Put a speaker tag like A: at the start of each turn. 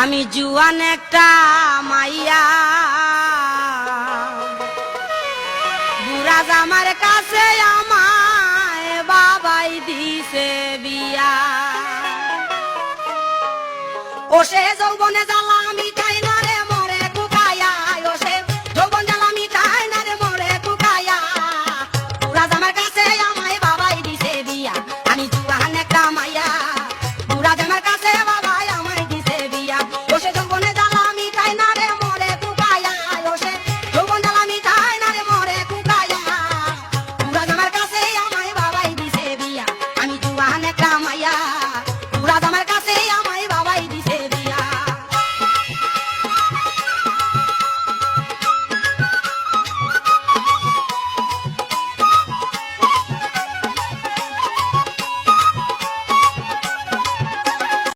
A: আমি জুয়ান একটা মাইয়া। বুড়া আমার কাছে আমায় বাবাই দিছে বিয়া। ও সে যৌবনে জ্বালা